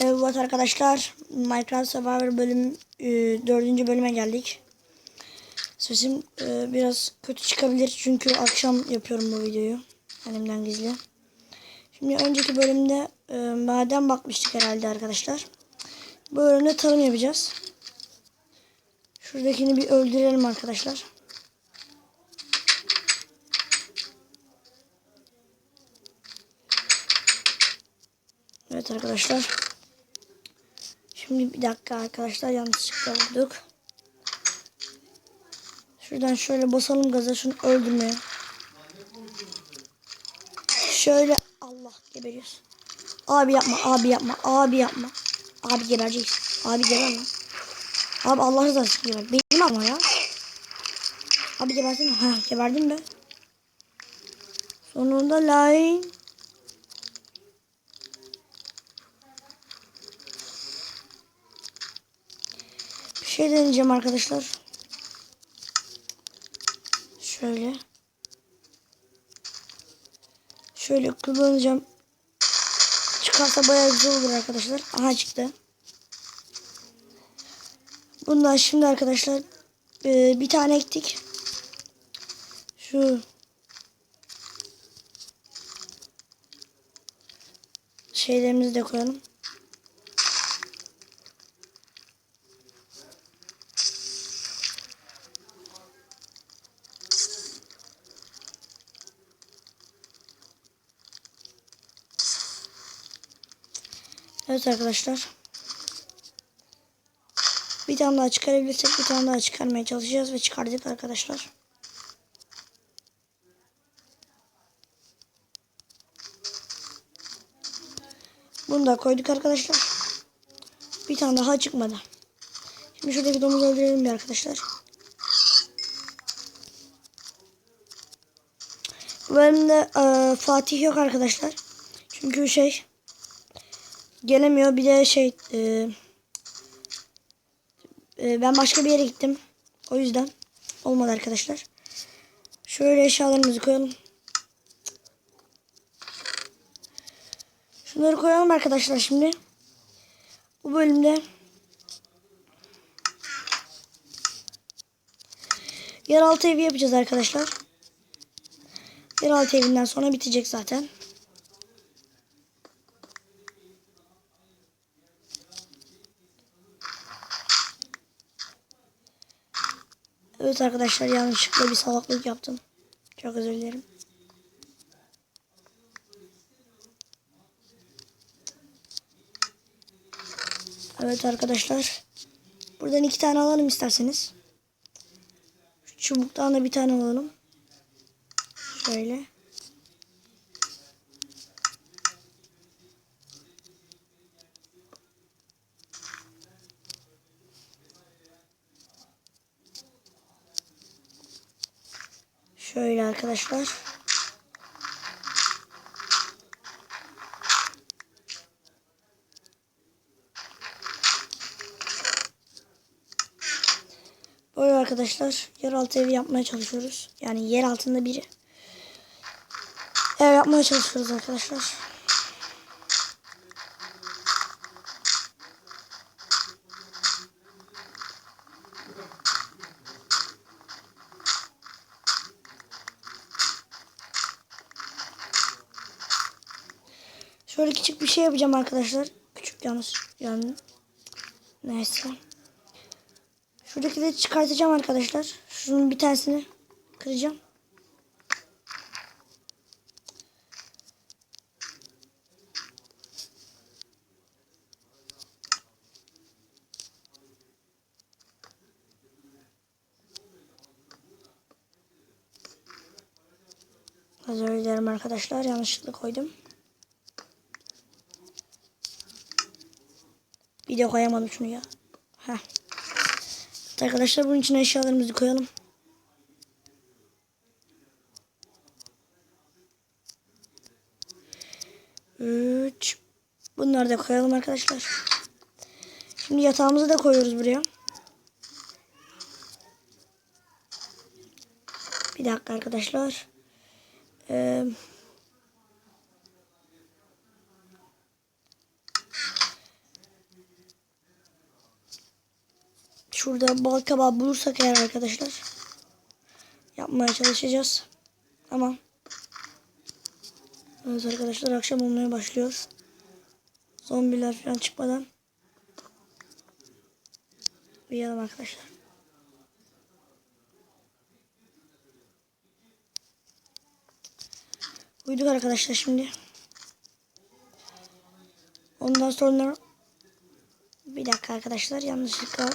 Evet arkadaşlar Minecraft Survivor bölüm e, bölüme geldik. Sesim e, biraz kötü çıkabilir çünkü akşam yapıyorum bu videoyu. Elimden gizli. Şimdi önceki bölümde e, maden bakmıştık herhalde arkadaşlar. Bu bölümde tarım yapacağız. Şuradakini bir öldürelim arkadaşlar. Evet arkadaşlar. Şimdi bir dakika arkadaşlar yanlışlıkla vurduk. Şuradan şöyle basalım gaza şunu öldürmeye. Şöyle Allah geberiyoruz. Abi yapma abi yapma abi yapma. Abi gebereceksin. Abi geber lan. Abi Allah rızası için geber. Benim ama ya. Abi gebersin. Ha geberdim be. Sonunda line. Şey deneyeceğim arkadaşlar. Şöyle. Şöyle kullanacağım. Çıkarsa bayağı güzel olur arkadaşlar. Aha çıktı. Bundan şimdi arkadaşlar e, bir tane ektik. Şu şeylerimizi de koyalım. Evet arkadaşlar. Bir tane daha çıkarabilirsek bir tane daha çıkarmaya çalışacağız ve çıkardık arkadaşlar. Bunu da koyduk arkadaşlar. Bir tane daha çıkmadı. Şimdi şuradaki domuzu öldürelim bir arkadaşlar. Bu bölümde e, Fatih yok arkadaşlar. Çünkü şey gelemiyor. Bir de şey e, e, ben başka bir yere gittim. O yüzden olmadı arkadaşlar. Şöyle eşyalarımızı koyalım. Şunları koyalım arkadaşlar şimdi. Bu bölümde yeraltı evi yapacağız arkadaşlar. Yeraltı evinden sonra bitecek zaten. Evet arkadaşlar yanlışlıkla bir salaklık yaptım. Çok özür dilerim. Evet arkadaşlar. Buradan iki tane alalım isterseniz. Şu çubuktan da bir tane alalım. Şöyle. Şöyle arkadaşlar. Böyle arkadaşlar yeraltı evi yapmaya çalışıyoruz. Yani yer altında bir ev yapmaya çalışıyoruz arkadaşlar. Şöyle küçük bir şey yapacağım arkadaşlar. Küçük yalnız yani neyse. Şuradaki de çıkartacağım arkadaşlar. Şunun bir tanesini kıracağım. Özür dilerim arkadaşlar. Yanlışlıkla koydum. Video koyamadım şunu ya. Heh. Arkadaşlar bunun için eşyalarımızı koyalım. Üç. Bunları da koyalım arkadaşlar. Şimdi yatağımızı da koyuyoruz buraya. Bir dakika arkadaşlar. Ee, şurada bal kabağı bulursak eğer arkadaşlar yapmaya çalışacağız. Tamam. Evet arkadaşlar akşam olmaya başlıyor. Zombiler falan çıkmadan uyuyalım arkadaşlar. Uyuduk arkadaşlar şimdi. Ondan sonra bir dakika arkadaşlar yanlışlıkla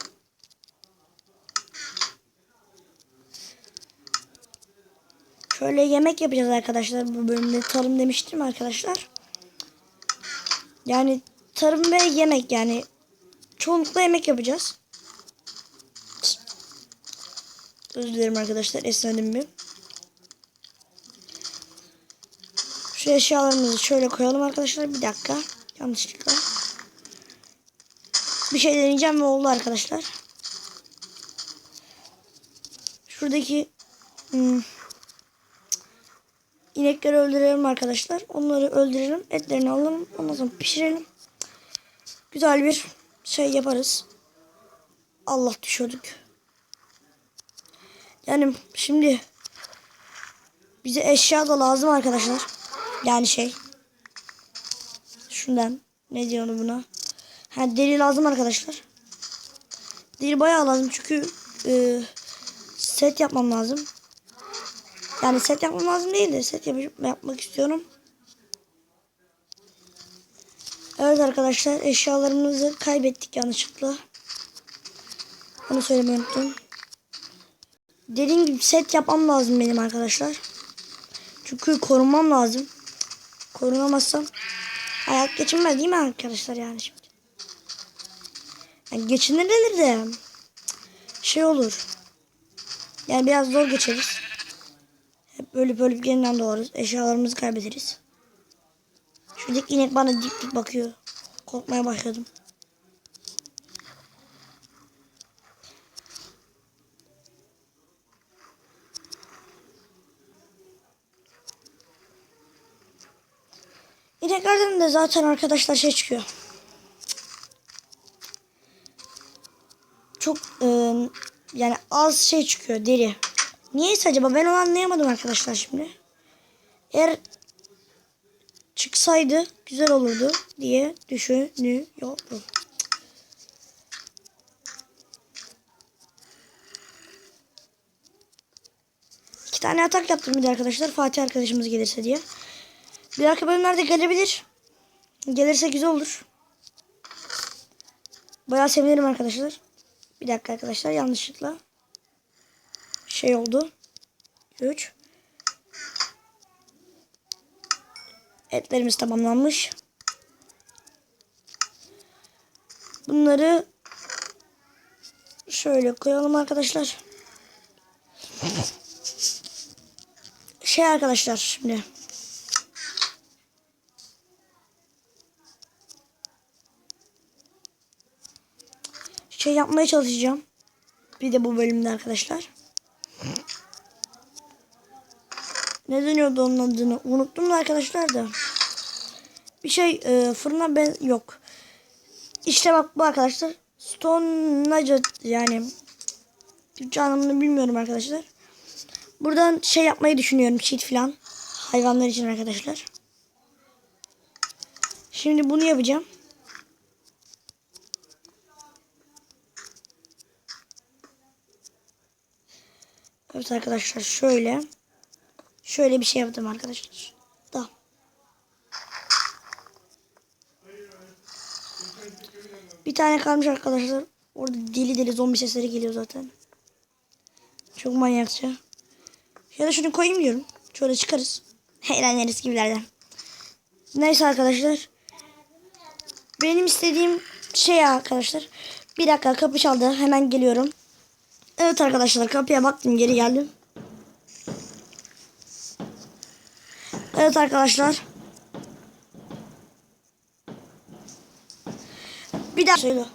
Şöyle yemek yapacağız arkadaşlar bu bölümde tarım demiştim arkadaşlar. Yani tarım ve yemek yani çoğunlukla yemek yapacağız. Özür dilerim arkadaşlar esnedim bir. Şu eşyalarımızı şöyle koyalım arkadaşlar bir dakika yanlışlıkla. Bir şey deneyeceğim ve oldu arkadaşlar. Şuradaki hmm, inekleri öldürelim arkadaşlar. Onları öldürelim. Etlerini alalım. Ondan sonra pişirelim. Güzel bir şey yaparız. Allah düşürdük. Yani şimdi bize eşya da lazım arkadaşlar. Yani şey. Şundan. Ne diyor onu buna? Ha deri lazım arkadaşlar. Deri bayağı lazım çünkü e, set yapmam lazım. Yani set yapmam lazım değil de set yap yapmak istiyorum. Evet arkadaşlar eşyalarımızı kaybettik yanlışlıkla. Onu söylemeyi unuttum. Dediğim gibi set yapmam lazım benim arkadaşlar. Çünkü korunmam lazım. Korunamazsam hayat geçinmez değil mi arkadaşlar yani şimdi. Yani geçinilir de şey olur. Yani biraz zor geçeriz. Ölüp ölüp yeniden doğarız. Eşyalarımızı kaybederiz. Şuradaki inek bana dik dik bakıyor. Korkmaya başladım. İneklerden de zaten arkadaşlar şey çıkıyor. Çok e, yani az şey çıkıyor deri. Niyeyse acaba ben onu anlayamadım arkadaşlar şimdi. Eğer çıksaydı güzel olurdu diye düşünüyorum. İki tane atak yaptım bir de arkadaşlar. Fatih arkadaşımız gelirse diye. Bir dahaki bölümlerde gelebilir. Gelirse güzel olur. Bayağı sevinirim arkadaşlar. Bir dakika arkadaşlar yanlışlıkla şey oldu. 3 Etlerimiz tamamlanmış. Bunları şöyle koyalım arkadaşlar. Şey arkadaşlar şimdi. Şey yapmaya çalışacağım. Bir de bu bölümde arkadaşlar. Ne deniyordu onun adını? Unuttum da arkadaşlar da. Bir şey e, fırına ben yok. İşte bak bu arkadaşlar. Stone Nugget yani. Türkçe anlamını bilmiyorum arkadaşlar. Buradan şey yapmayı düşünüyorum. Cheat falan. Hayvanlar için arkadaşlar. Şimdi bunu yapacağım. Evet arkadaşlar şöyle. Şöyle bir şey yaptım arkadaşlar. Da. Bir tane kalmış arkadaşlar. Orada deli deli zombi sesleri geliyor zaten. Çok manyakça. Ya da şunu koyayım diyorum. Şöyle çıkarız. Eğleniriz gibilerden. Neyse arkadaşlar. Benim istediğim şey arkadaşlar. Bir dakika kapı çaldı. Hemen geliyorum. Evet arkadaşlar kapıya baktım geri geldim. Evet arkadaşlar. Bir daha söyle.